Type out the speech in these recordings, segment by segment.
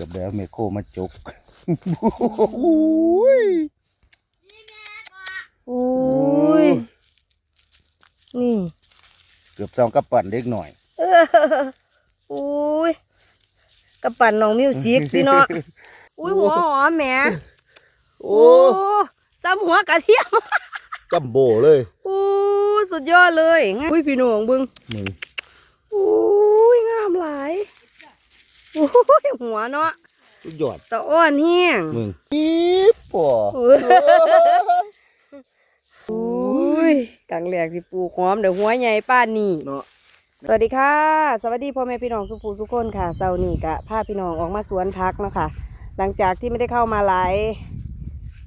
กือบแล้วเมโครมาจกโอ้ยโอ้ย นี่ เกือบสองกระปั่นเล็กหน่อยเออโอ้ยกระปั่นน้องมิวสิกพี่เนาะอุ้ยหัวหอมแหมโอ้โอ้ซ้ำหัวกระเทียมจัมโบเลยโอ้สุดยอดเลยอุ้ยพี่น้องเบึงมึงโอ้ยงามหลายโอ้ย หัวเนาะสุดยอดสะอ้อนแห้งมึงอีบป่อโอ้ยกังแหลกที่ปลูกหอมเดี๋ยวหัวใหญ่ป้านนี่เนาะสวัสดีค่ะ สวัสดีพ่อแม่พี่น้องสุภูสุคนค่ะเสาร์นี้กะพาพี่น้องออกมาสวนพักเนาะค่ะ หลังจากที่ไม่ได้เข้ามาหลาย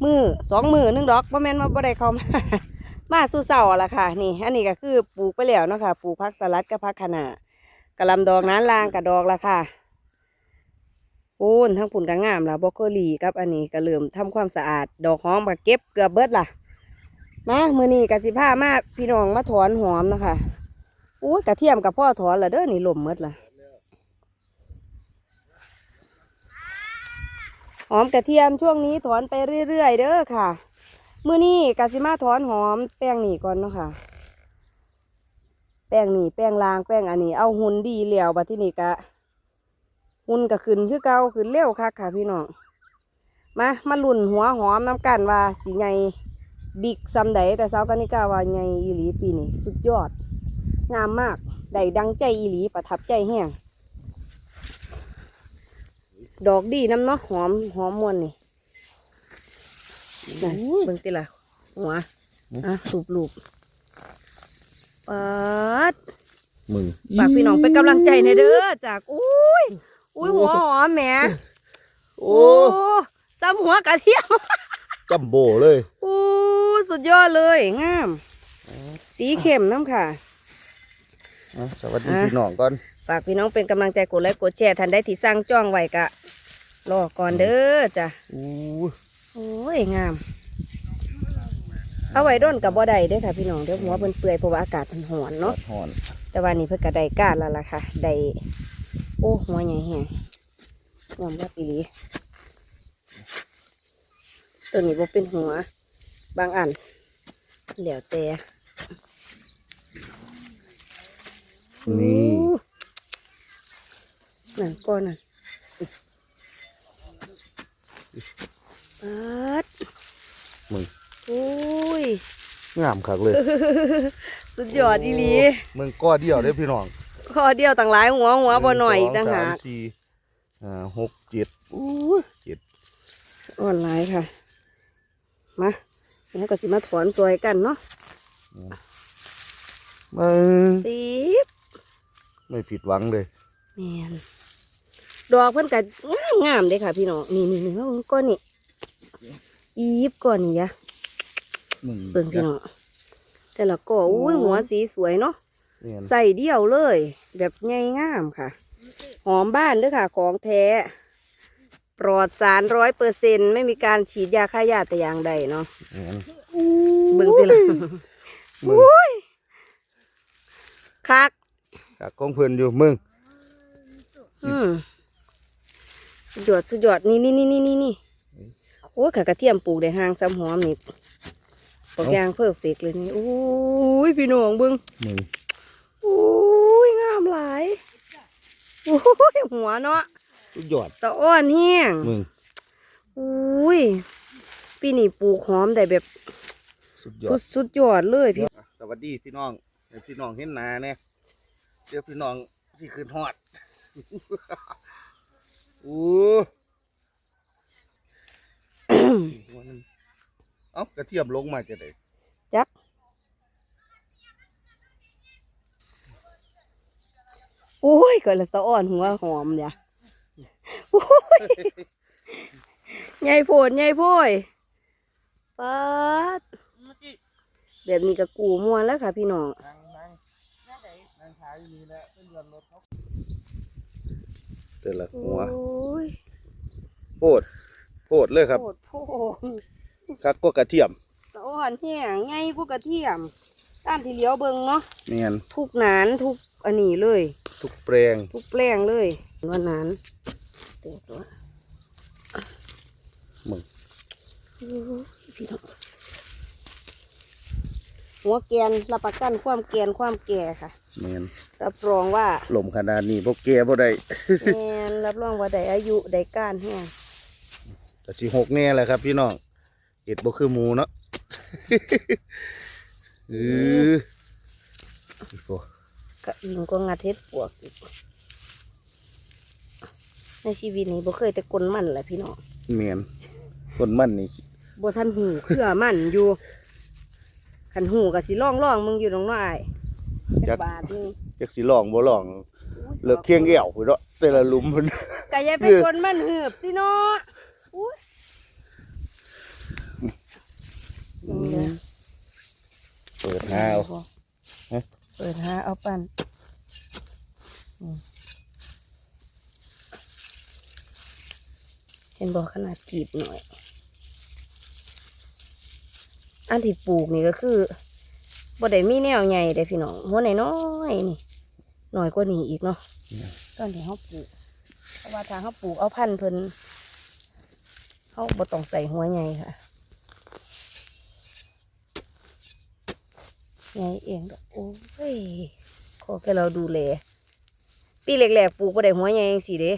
มือสองมือหนึงดอกพ่อแม่นมาบ่ได้เข้ามามาสู่เสาละค่ะ นี่อันนี้ก็คือปลูกไปแล้วเนาะค่ะปลูกพักสลัดกับพักคะน้ากะหลำดอกนั้นลางกับดอกละค่ะ โอ้นทั้งผุนกงามละบรอกโคลีกับอันนี้ก็เริ่มทำความสะอาด ดอกหอมก็เก็บเกือบเบิดล่ะ มามือนี้กสิผ้ามาพี่น้องมาถอนหอมนะคะโอ้ยกระเทียมกับพ่อถอนละเด้อนี่หล่มหมดละหอมกระเทียมช่วงนี้ถอนไปเรื่อยๆเด้อค่ะมือนี้กสิมาถอนหอมแป้งนี่ก่อนเนาะค่ะ แป้งนี่แป้งลางแป้งอันนี้เอาหุ่นดีเหลียวบัดที่นี่กะ หุ่นก็ขึ้นคือเก่าขึ้นเร็วคักค่ะพี่น้องมามาลุ่นหัวหอมน้ำกันว่าสีไงบิ๊กซัมใดแต่สาวกานิกาว่าไงอีหลีปีนี้สุดยอด งามมากได้ดังใจอีหลีประทับใจแห้งดอกดีน้ำเนาะหอมหอมมวนนี่นั่นเบิ่งติละหัวอะสูบลูบปัดมึงฝากพี่น้องเป็นกำลังใจในอยเด้อจากอุ้ย อุ้ยหัวหอมแหมโอ้ซ้ำหัวกระเทียมจัมโบเลยอู้สุดยอดเลยงาม สีเข้มน้ำค่ะอะสวัสดีอะพี่น้องก่อนฝากพี่น้องเป็นกำลังใจกดไลค์กดแชร์ทันได้ที่สร้างจ้องไว้กะรอก่อนเด้อจ้ะอู้โอ้ยงาม เอาไว้ด้นกับบ่ได้เด้อค่ะพี่น้องเดี๋ยวหัวเพิ่นเปื่อยเพราะว่าอากาศมันร้อนเนาะหอนแต่ว่านี่เพิ่นก็ได้ก้านแล้วล่ะค่ะได้ โอ้หัวใหญ่แฮงยอมรับอีหลีตัวนี้บ่เป็นหัว บางอันเหลียวแต่นี่อู้นั่นก้อนนั่นปัดมึงอุ้ยงามคักเลย สุดยอดอีหลีมึงก้อเดียวเด้อพี่น้อง ข้อเดียวต่างหลายหัวหัวบ่หน่อยอีกต่างหากนึ่สอสมสี่อ่าหกเจ็ดอู้เจ็ดอ่อนหลายค่ะ มาแล้วก็สิมาถอนซอยกันเนาะมึงตีบไม่ผิดหวังเลยแมนดอกเพิ่นก็งามงามๆเด้ค่ะ พี่น้องนี่นี่นี่เอาก้อนนี่อียิบก้อนนี่ยะมึงเบิ่งพี่น้องแต่ละก่ออุ้ยหัวสีสวยเนาะเนี่ย ใส่เดี่ยวเลย แบบง่ายงามค่ะ หอมบ้านเด้วยค่ะ ของแท้ ปลอดสารร้อยเปอร์เซ็นไม่มีการฉีดยาฆ่าหญ้าแต่อย่างใดเนาะเนี่ยเบิ่งสิล่ะมึงคักจากกองเพื่อนอยู่มึงอืมสุดยอดสุดยอดนี่นี่นี่นี่นี่นี่โอ้ยขากระเทียมปลูกได้ห่างซ้ำหอมนี่ปอกยางเพอร์เฟกเลยนี่โอ้ยพี่น้องเบิ่งมึงโอ้ยงามหลายโอ้ยหัวเนาะสุดยอดสะอ้อนแห้งมึงอุ้ยปีนี้ปลูกหอมได้แบบสุดยอสุดดสุดยอดเลยพี่อะสวัสดีพี่น้องให้พี่น้องเห็นหนาเนี่ยเดี๋ยวพี่น้องที่คืนฮอดอู้เอ้ากระเทียมลงมาจะได้จักโอ้ยก็ละสะอ้อนหัวหอมเนี่ยโอ้ยใหญ่โพดใหญ่โพยปัดแบบนี้ก็กูมัวแล้วค่ะพี่น้องนั่งนั่งนั่งขายอยู่นี่แหละเป็นเรือนรถเขาแต่ละโอ้หัวยโพดโพดเลยครับโพดโพดคักก็กระเทียมสะอ้อนแห้งใหญ่กูกระเทียม ตามที่เหลียวเบิงเนาะเนียนทุกหนานทุกอันนี้เลย ทุกแปลงทุกแปลงเลยว่าหนานเตะตัวมึงพี่น้องหัวแกนรับประกันความแกนความแก่ค่ะแมนรับรองว่าลมขนาดนี้พวกแกบ่ได้แมนรับรองว่าได้อายุได้ก้านแห้งแต่สิหกแน่แหละครับ พี่น้องเห็ดบ่คือหมูเนาะ เออโอ้กะยิงก็งัดเฮ็ดปวกอีกในชีวิตนี้บ่เคยแต่กลนมันแหละพี่น้องแมนคนมันนี่บ่ทันหูเครือมันอยู่ขันหูกับสิล่องล่องๆมึงอยู่ตรงน้อยจักบาทหนึงจักสิลองบ่ลองเลิกเคียงเอี่ยวพุ่นเนาะแต่ละหลุมพุ่นกะอย่าไปกลนมันเหือบพี่น้องอุ้ยนี่ เด้อเปิดหาเอาฮะเปิดหาเอาปั่นนี่เห็นบอกขนาดกีบหน่อย อันที่ปลูกนี่ก็คือบ่ได้มีแนวใหญ่เด้พี่น้องหัวน้อยๆนี่หน่อยกว่านี้อีกเนาะตอนที่เขาปลูกเพราะว่าทางเขาปลูกเอาพันธุ์เพิ่นเขาบ่ต้องใส่หัวใหญ่ค่ะ ใหญ่เองดอกโอ้ยขอแค่เราดูแลปีแรกๆปลูกบ่ได้หัวใหญ่จังซี่เด้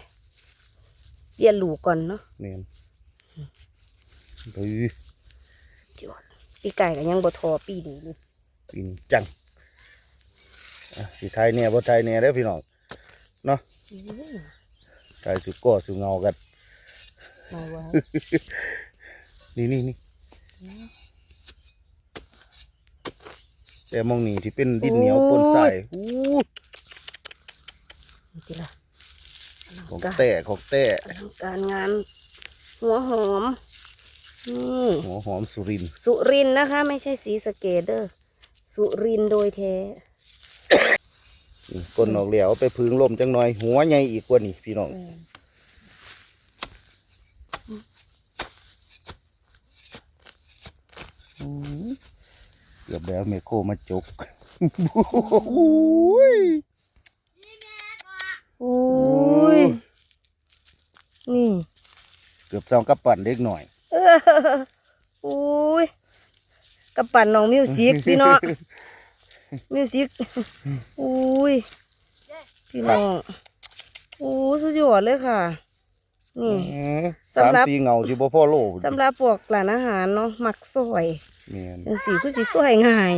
เรียนรู้ก่อนเนาะแมนเฮ้ยสุดยอดปีไก่ก็ยังบ่ทอปีนี้เลยจริงจังอะสิไทยเนี่ยบ่ไทยเนี่ยเด้อพี่น้องเนาะอื้อไทยสุก่อสุเงากันมาไว้นี่นี่นี่ แต่มองนี่ที่เป็นดินเหนียวปนใส่อู้นี่จิล่ะอลังของการแต่ของแต่อลังการงาน หัวหอมนี่หัวหอมสุรินทร์สุรินทร์นะคะ ไม่ใช่สีสะเกดเด้อสุรินทร์โดยแท้นี่ก้นออกแล้วเอาไปพึ่งลมจังหน่อย หัวใหญ่อีกกว่านี่พี่น้องเกือบแล้วเมโครมาจกโอ้ยโอ้ยนี่ เกือบซองกับปั่นเล็กหน่อยเออโอ้ยกระปั่นน้องมิวสิกพี่น้องมิวสิกโอ้ยพี่น้องโอ้สุดยอดเลยค่ะ นี่ สามสำหรับ สี่เงาสิบ่พ่อโลสำหรับพวกร้านอาหารเนาะมักซอยแม่นจังสีคือสิซอยง่าย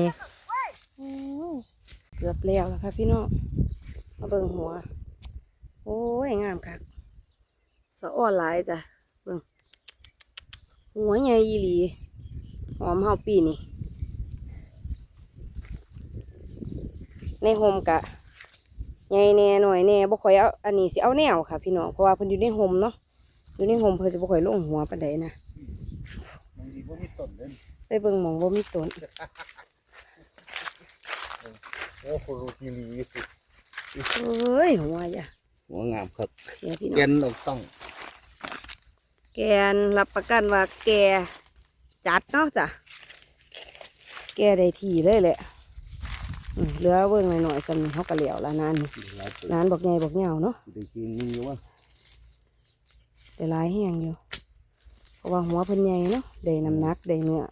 เกือบแล้วแล้วค่ะพี่น้องมาเบิ่งหัว โอ้ยงามคักสะอ่อนหลายจ้ะเบิ่งหัวใหญ่อีหลีหอมเฮาปีนี่ ในโฮมกะใหญ่แน่หน่อยแน่บ่ค่อยเอาอันนี้สิเอาแนวค่ะ พี่น้องเพราะว่าเพิ่นอยู่ในโฮมเนาะ อยู่ในโฮมเพิ่นสิบ่ค่อยลงหัวปานใดนะมันมีบ่มีต้นเด้ไปเบิ่งหมองบ่มีต้นโอ้โหรูกีรีสิเอ้ยหัวอย่าหัวงามครับเสียพี่น้แกองนออกต้องแกนรับประกันว่าแกจัดเนาะจ้ะแกได้ทีเลยแหละอืมเหลือเบิ่งหน่อยๆสำนึกเขากะเหลียวละนานนี่หลายต้นนานบอกใหญ่บอกเหงาเนาะได้กินมีว่า แต่หลายแห้งอยู่ เพราะว่าหัวเพิ่นใหญ่เนาะได้น้ำหนักได้เนื้อ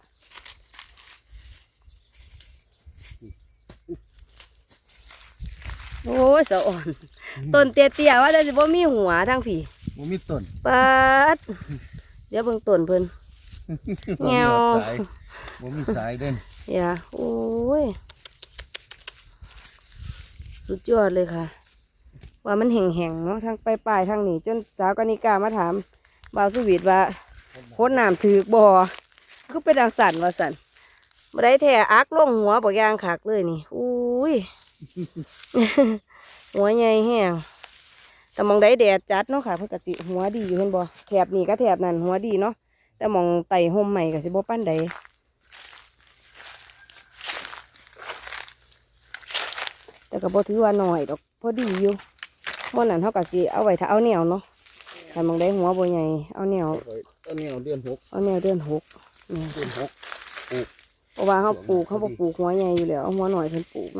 โอ้ยสะอ่อน ต้นเตี้ยๆว่าแต่สิบ่มีหัวทั้งผีบ่มีต้นปัดเดี๋ยวเบิ่งต้นเพิ่นแงวบ่มีสายบ่มีสายเด่นอย่าโอ้ย สุดยอดเลยค่ะ ว่ามันแห่งๆเนาะทางปลายๆทางนี้จนสาวกนิกามาถามบ่าวสวีทว่าโคตรน้ำถือบ่อคือเป็นดังสันว่าสันบ่ได้แท้อักลงหัวบอกยางขักเลยนี่อุ้ยหัวใหญ่แห้งแต่มองได้แดดจัดเนาะค่ะเพิ่นก็สิหัวดีอยู่เห็นบ่แถบนี้ก็แถบนั้นหัวดีเนาะแต่มองไต่ห่มใหม่กสิบ่ปานใดแต่ก็บ่ถือว่าน้อยดอกพอดีอยู่ บ่นั้นเฮาก็สิเอาไว้ถ้าเอาแนวเนาะถ้ามองได้หัวบ่ใหญ่เอาแนวอันนี้เอาเดือนหกเอาแนวเดือนหกเนี่ยเดือนหกเพราะว่าเฮาปลูกเฮาบ่ปลูกหัวใหญ่อยู่แล้วเอาหัวหน่อยเพิ่นปลูก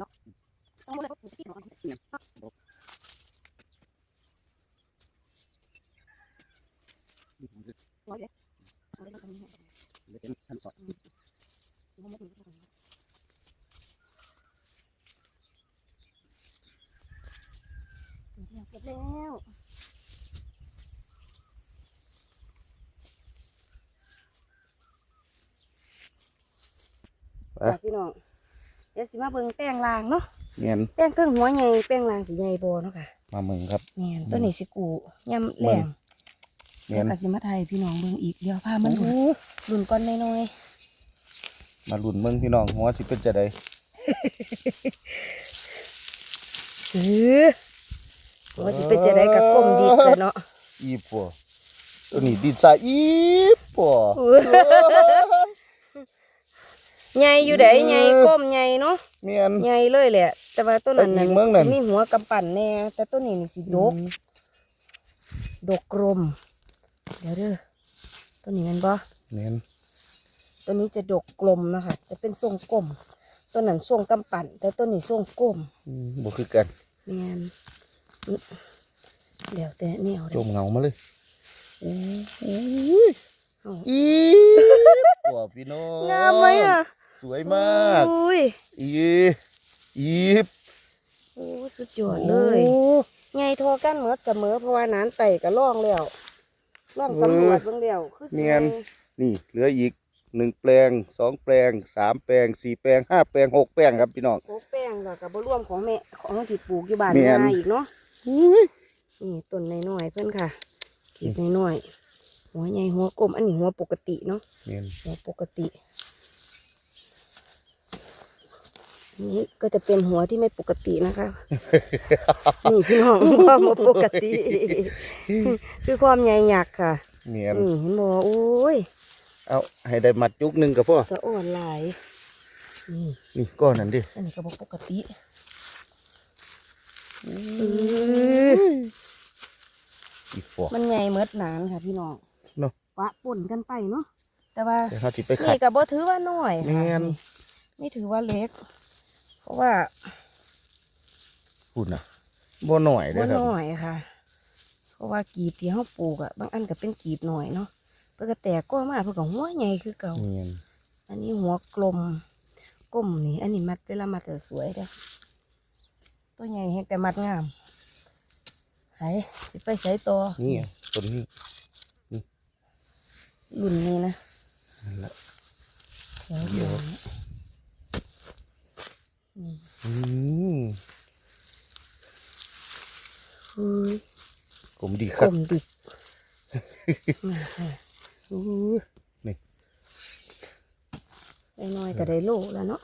เนาะค่ะเก็บแล้ว ไป จ้ะพี่น้องเดี๋ยวสิมาเบิ่งแป้งลางเนาะเนียนแป้งเครื่องหัวใหญ่แป้งลางสีใหญ่บ่เนาะค่ะมามึงครับแม่นตัวนี้สิกูย่ำแรงเนีแล้ยนวก็สิมาไทยพี่น้องเบิ่งอีกเดี๋ยวพามันหลุนหลุนก่อนน้อยมาลุ่นเมืองพี่น้องหัวสิเป็นจะได้ๆหือว่าสิเป็นจะได้กับก้มดีแหล้วเนาะอีปัวตัวนี้ดินสายอีปัว ใหญ่อยู่ไดใหญ่ก้มใหญ่เนาะเมียน ใหญ่เลยแหละ แต่ว่าต้นนั้นไอ้ยิงเมืองนั่น มีหัวกำปั่นแน่แต่ต้นนี้นี่สิดก ดกกลมเดี๋ยวเด้อต้นนี้แมันบ่เมียนต้นนี้จะดกกลมนะคะ จะเป็นทรงกลมต้นนั้นทรงกำปั่น แต่ต้นนี้ทรงกลมอืมบ่คือกันแมนนี่เดี๋ยวแต่แนวจเด้อมเงามาเลยเอาอีปัวพี่น้องงามไหมอะ สวยมากอุ้ยอีอีบโอ้สุดยอดเลยโอ้ไงทอกันเหมือเสมอเพราะว่านั้นไต่ก็ล่องแล้วล่องสำรวจเบิ่งแล้วคือสิเนียนนี่เหลืออีกหนึ่งแปลงสองแปลงสามแปลงสี่แปลงห้าแปลงหกแปลงครับพี่น้องโคกแป้งแล้วก็บ่รวมของแม่ของที่ปลูกอยู่บ้านแม่นนาอีกเนาะอุ้ยนี่ต้นน้อยๆเพิ่นค่ะขีดน้อยๆหัวใหญ่หัวกลมอันนี้หัวปกติเนาะเมียนหัวปกติ นี่ก็จะเป็นหัวที่ไม่ปกตินะคะนี่พี่น้องหัวไม่ปกติ คือความใหญ่หยักค่ะเมียนนี่เห็นบ่โอ้ยเอาให้ได้มัดจุกหนึ่งกับพ่อสะอ่อนหลายนี่นี่ก้อนนั่นดิอันนี้ก็บอกปกติอีฟอกมันใหญ่เมดหนานค่ะพี่น้องเนาะปะป่นกันไปเนาะแต่ว่าเดี๋ยวเขาสิไปขันี่ดก็บ่ถือว่าน้อยค่ะแม่นนี่ไม่ถือว่าเล็กเพ ราะว่าพูดนะบ่หน่อยเด้บ่อครับ น้อยค่ะ เพราะว่ากีบที่เฮาปลูกอะบางอันก็เป็นกีบหน่อยเนาะเพิ่นก็แตกก็มาเพิ่นก็หัวใหญ่คือเก่าเมียนอันนี้หัวกลมกลมนี่ อันนี้มัดเวลามัดก็สวยเด้อตัวใหญ่แฮงแต่มัดงามไหสิไปใส่ต่อนี่ต้นนี้รุ่นนี้นะนั่นแหละแถวเดี๋เดียยววนี่ อืมเฮ้ยกลมดีคกลรับมดิกอู้นี่น้อยๆก็ได้โลแล้วเนาะ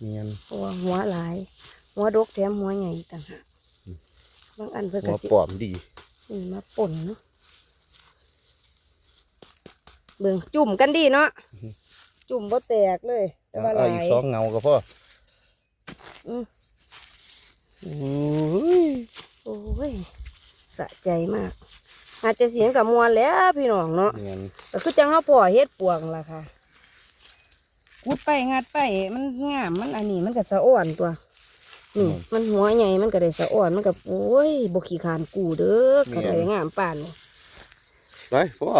เมียน เพราะว่าหัวหลาย หัวดกแถมหัวใหญ่ต่างหากบางอันเพื่อหัก็วสิปลอมดีนี่มาป่นเนาะเบิ่งจุ่มกันดีเนาะจุ่มบ่แตกเลย แต่ว่าหเอาลาอีกยสองเงากับพ่ออืมอุ้ย โอ้ยสะใจมาก อาจจะเสียงกับมวลแหล้วพี่น้องเนาะเมียนก็คือจังเฮาพ่อเฮ็ดปวงล่ะค่ะกุดไปงัดไปมันงามมันอันนี้มันก็สะอ่อนตัวนี่มันหัวใหญ่มันก็ได้สะอ่อนมันก็โอ้ยบ่ขี้คร้านกูเด้อก็ได้งามป่านนี้ไปพ่อ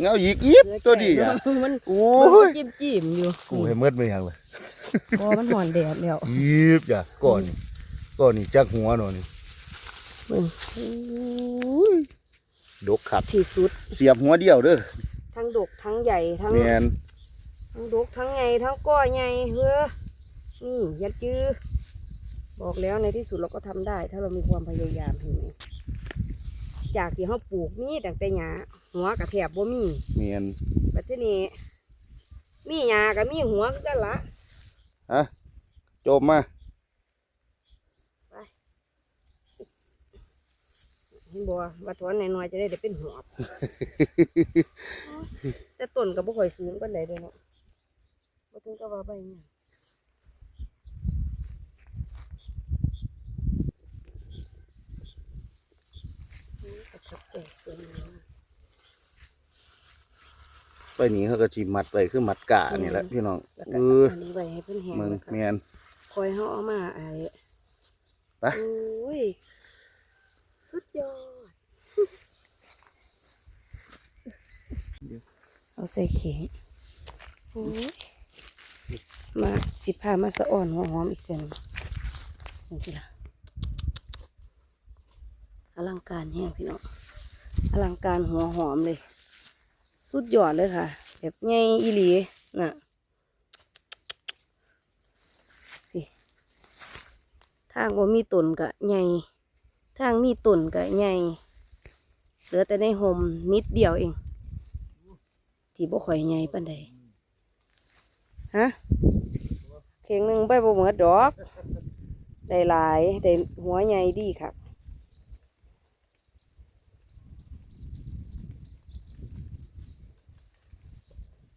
เงาอีกอีบตัวดีอะมันโอ้มันยจิ้มจิ้มๆอยู่กูให้เมืดไม่ยังเลยเพราะมันหอนแดดแล้วอีบจ้ะก่อนนี่ก่อนนี่จักหัวหน่อยนี่เบิ่งดกขับที่สุด เสียบหัวเดียวเด้อทั้งดกทั้งใหญ่ทั้งเมียนทั้งดกทั้งใหญ่ทั้งก้อใหญ่เฮ้อนี่ยัดจื้อบอกแล้วในที่สุดเราก็ทำได้ ถ้าเรามีความพยายามเห็นไหมจากที่เขาปลูกมีตั้งแต่หญ้าหัวกระแถบบ่มีเมียนแต่ที่นี่มีหญ้ากับมีหัวคือกันละ ฮะจบมาไปเห็นบ่ว่าถอนน้อยๆจะได้ได้เป็นหอบแต่ต้นก็บ่ค่อยสูงปานใดเด้เนาะบ่ถึงกับว่าใบหยังอืมประทับใจสวยงามมาก ไปนี้เขาก็จิมัดไปคือมัดกะนี่แหละพี่น้องแล้วเอก็ออันนี้ไว้ให้เพิ่นแห้งมึงแล้วก็แมนคอยเฮาเอามาไอ้ไปโอ้ยสุดยอดเอาใส่เข่งโอ้ยมาสิพามาสะอ่อนหัวหอมอีกเส้นนี่สิล่ะอลังการแห้งพี่น้องอลังการหัวหอมเลย สุดยอดเลยค่ะ แบบใหญ่อีหลีน่ะทางว่ามีต้นกะใหญ่ทางมีต้นกะใหญ่เหลือแต่ในห่มนิดเดียวเอง ที่บ่ข่อยใหญ่ปานใดฮะเข่งหนึ่งไปบ่เหมือดดอก ได้หลาย ได้หัวใหญ่ดีค่ะ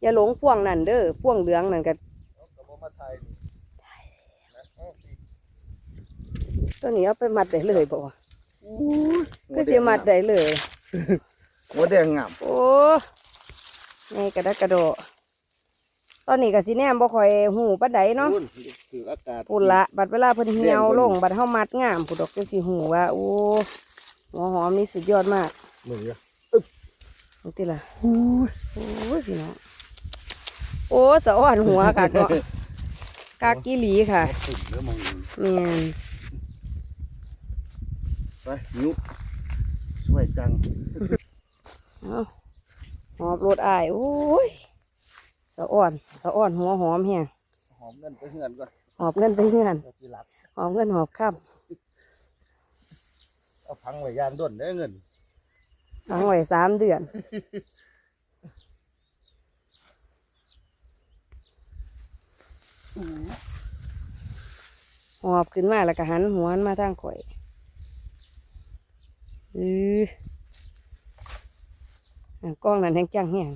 อย่าหลงพ่วงนั่นเด้อพ่วงเหลืองนั่นกันตัวนี้เอาไปมัดได้เลยบ่วะก็เสียมัดได้เลยหัวแดงงามโอ้ไงกระดักกระโดดตอนนี้ก็สิแนมบ่ค่อยหูปานใดเนาะพุ่นคืออากาศปุ่นละบัดเวลาเพิ่นเหี่ยวแดงกว่านี้ลงบัดเฮามัดงามผู้ดอกจังสิหูว่าโอ้หัวหอมนี่สุดยอดมากมึงอะนี่ติล่ะโอ้ยพี่น้องโอ้สะอ่อนหัวกากเนาะกากกีหลีค่ะถึงแล้วมึงแม่นไปยุบสวยจังเอาหอบรถอายโอ้ยสะอ่อนสะอ่อนหัวหอมแฮงหอมเงินไปเฮือนก่อนหอบเงินไปเฮือนเอาที่รักหอบเงินหอบค่ำเอาพังไว้ยานด้นได้เงิน เอาไว้สามเดือน หอบขึ้นมาแล้วก็หันหัวมาทางข่อยอืออันกล้องนั้นแห้งจังแห้ง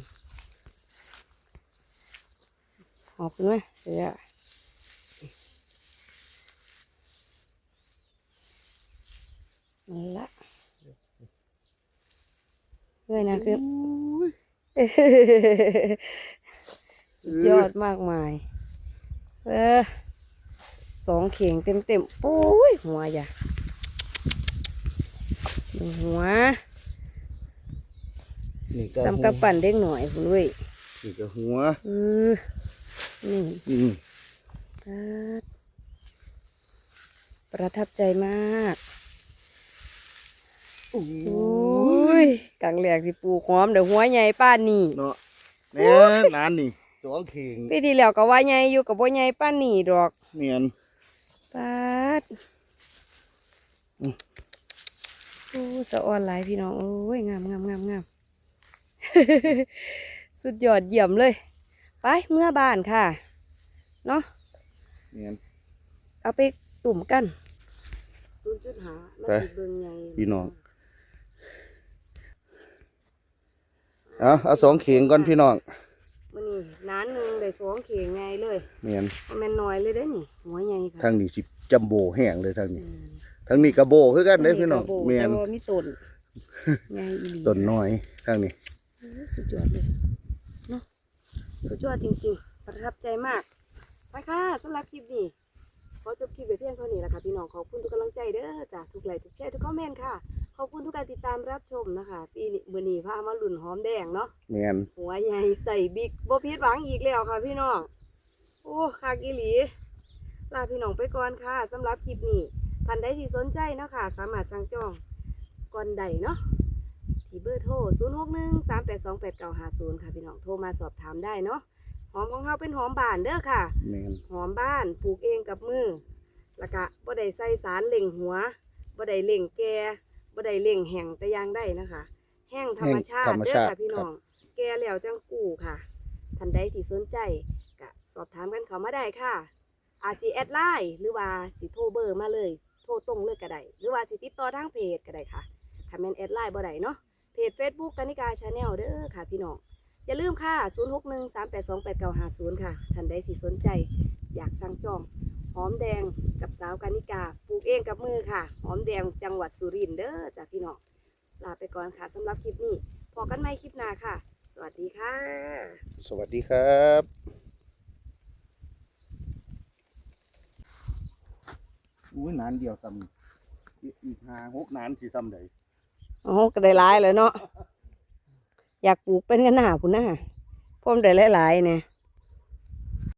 หอบขึ้นมาเดี๋ยวนั่นละเลยนะคือสุดยอดมากมาย เออสองเข่งเต็มเต็มๆปุ้ยหัวอย่าดูหัวนี่ก็สำกับปั่นเด็กหน่อยคุณเว้ยนี่ก็หัวเออนี่อืมครับประทับใจมากโอ้ยกังแหลกที่ปลูกหอมเดี๋ยวหัวใหญ่ป้านนี่เนาะแม่นานนี่ สองเข่งปีที่แล้วก็ว่าใหญ่อยู่กับบ่ใหญ่ป้านนี่ดอกเมียนปาดโอ้สะอ่อนหลายพี่น้องโอ้ยงามงามงามงามสุดยอดเยี่ยมเลย ไปเมื่อบ้านค่ะ เนาะเมียนเอาไปตุ่มกันศูนย์จุดหาไปเบิ่งใหญ่พี่น้องเอาเอาสองเข่งก่อนพี่น้อง มันนี่นานหนึ่งได้สองเข่งไงเลยเมียนบ่แมันน้อยเลยได้อนี่หัวใหญ่ค่ะทางนี้สิจัมโบแห้งเลยทางนี้อืมทางนี้กระโบคือกันเด้อพี่น้องกระโบเมียนแต่ว่ามีต้นใหญ่อีหลีต้นน้อยทางนี้โอ้ยสุดยอดเลยเนาะสุดยอดจริงๆ ประทับใจมากไปค่ะสำหรับคลิปนี้ขอจบคลิปไปเพียงเท่านี้แหละค่ะพี่น้องขอบคุณทุกกำลังใจเด้อจ้ะทุกไลค์ทุกแชร์ทุกคอมเมนต์ค่ะ ขอบคุณทุกการติดตามรับชมนะคะปีนี้มือนี้พามาหลุ่นหอมแดงเนาะเมียนหัวใหญ่ใส่บิ๊กบ่ผิดหวังอีกแล้วค่ะพี่น้องโอ้คากอีหลีลาพี่น้องไปก่อนค่ะสำหรับคลิปนี้ท่านใดที่สนใจเนาะค่ะ สามารถสั่งจองก่อนใดเนาะที่เบอร์โทร 0 6 1 3 8 2 8 9 5 0 ค่ะพี่น้องโทรมาสอบถามได้เนาะหอมของเขาเป็นหอมบานเด้อค่ะเมียนหอมบ้านปลูกเองกับมือแล้วก็บ่ได้ใส่สารเล่งหัวบ่ได้เล่งแก่ บ่ได้เล่งแห้งแต่อยางได้นะคะ แห้งธรรมชาติเด้อค่ะพี่น้อง แก่แล้วจังกู้ค่ะท่านใดที่สนใจก็สอบถามกันเข้ามาได้ค่ะ อาจสิแอดไลน์หรือว่าสิโทรเบอร์มาเลย โทรตรงเลยก็ได้หรือว่าสิติดต่อทางเพจก็ได้ค่ะถ้าแม่นแอดไลน์บ่ได้เนาะเพจ Facebook กานิกาชาแนลเด้อค่ะพี่น้อง อย่าลืมค่ะ 0613828950 ค่ะ ท่านใดที่สนใจ อยากสั่งจองห อมแดงกับสาวกานิกาปลูกเองกับมือค่ะ หอมแดงจังหวัดสุรินทร์เด้อจากพี่น้องลาไปก่อนค่ะสำหรับคลิปนี้พอกันใหม่คลิปหน้าค่ะ สวัสดีค่ะ สวัสดีครับอุ้ยนานเดียวซ้ำอีกอีกห้าหกนานสิซ้ำใดโอ้ก็ได้หลายเลยเนาะอยากปลูกเป็นกันหนาพุ่นน่ะพร้อมได้หลายๆเนี่ย